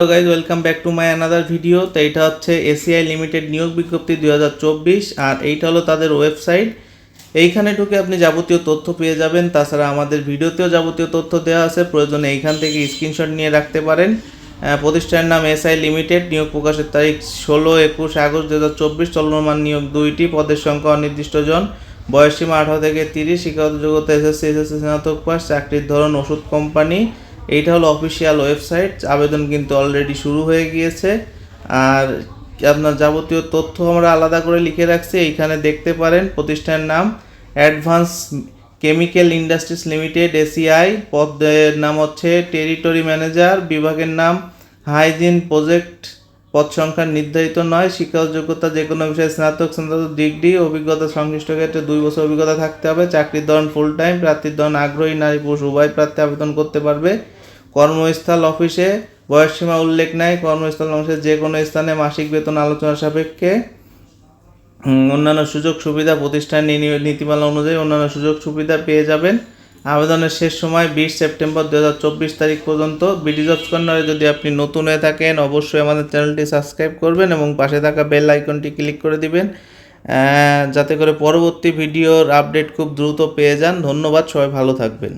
Hello guys welcome back to my another video তো এটা হচ্ছে এসিআই লিমিটেড নিয়োগ বিজ্ঞপ্তি দুই হাজার চব্বিশ, আর এইটা হলো তাদের ওয়েবসাইট। এইখানে ঢুকে আপনি যাবতীয় তথ্য পেয়ে যাবেন। তাছাড়া আমাদের ভিডিওতেও যাবতীয় তথ্য দেওয়া আছে। প্রয়োজনে এইখান থেকে স্ক্রিনশট নিয়ে রাখতে পারেন। প্রতিষ্ঠানের নাম এসআই লিমিটেড নিয়োগ প্রকাশের তারিখ ষোলো একুশ আগস্ট দু হাজার চব্বিশ, চলমান নিয়োগ দুইটি, পদের সংখ্যা অনির্দিষ্টজন বয়সসীমা আঠারো থেকে তিরিশ, শিক্ষাগত যোগ্যতা এসএসসি এসএসসি স্নাতক পাস চাকরির ধরন ওষুধ কোম্পানি। এইটা হলো অফিসিয়াল ওয়েবসাইট আবেদন কিন্তু অলরেডি শুরু হয়ে গিয়েছে। আর আপনার যাবতীয় তথ্য আমরা আলাদা করে লিখে রাখছি, এইখানে দেখতে পারেন প্রতিষ্ঠানের নাম advance chemical industries limited ACI পদের নাম হচ্ছে টেরিটরি ম্যানেজার বিভাগের নাম হাইজিন প্রজেক্ট পদ সংখ্যা নির্ধারিত নয় শিক্ষাগত যোগ্যতা যে কোনো বিষয়ে স্নাতক স্নাতক ডিগ্রি, অভিজ্ঞতা সংশ্লিষ্ট ক্ষেত্রে দুই বছর অভিজ্ঞতা থাকতে হবে, চাকরির ধরন ফুল টাইম প্রার্থীর ধরন আগ্রহী, নারী, পুরুষ, উভয় প্রার্থী আবেদন করতে পারবে। কর্মস্থল অফিসে বয়সসীমা উল্লেখ নাই। কর্মস্থল অংশে যে কোনো স্থানে মাসিক বেতন আলোচনা সাপেক্ষে অন্যান্য সুযোগ সুবিধা প্রতিষ্ঠান নীতিমালা অনুযায়ী অন্যান্য সুযোগ সুবিধা পেয়ে যাবেন। আবেদনের শেষ সময় বিশ সেপ্টেম্বর দু হাজার চব্বিশ তারিখ পর্যন্ত। বিডি জবস কর্নারে যদি আপনি নতুন হয়ে থাকেন, অবশ্যই আমাদের চ্যানেলটি সাবস্ক্রাইব করবেন এবং পাশে থাকা বেল আইকনটি ক্লিক করে দিবেন যাতে করে পরবর্তী ভিডিওর আপডেট খুব দ্রুত পেয়ে যান। ধন্যবাদ, সবাই ভালো থাকবেন।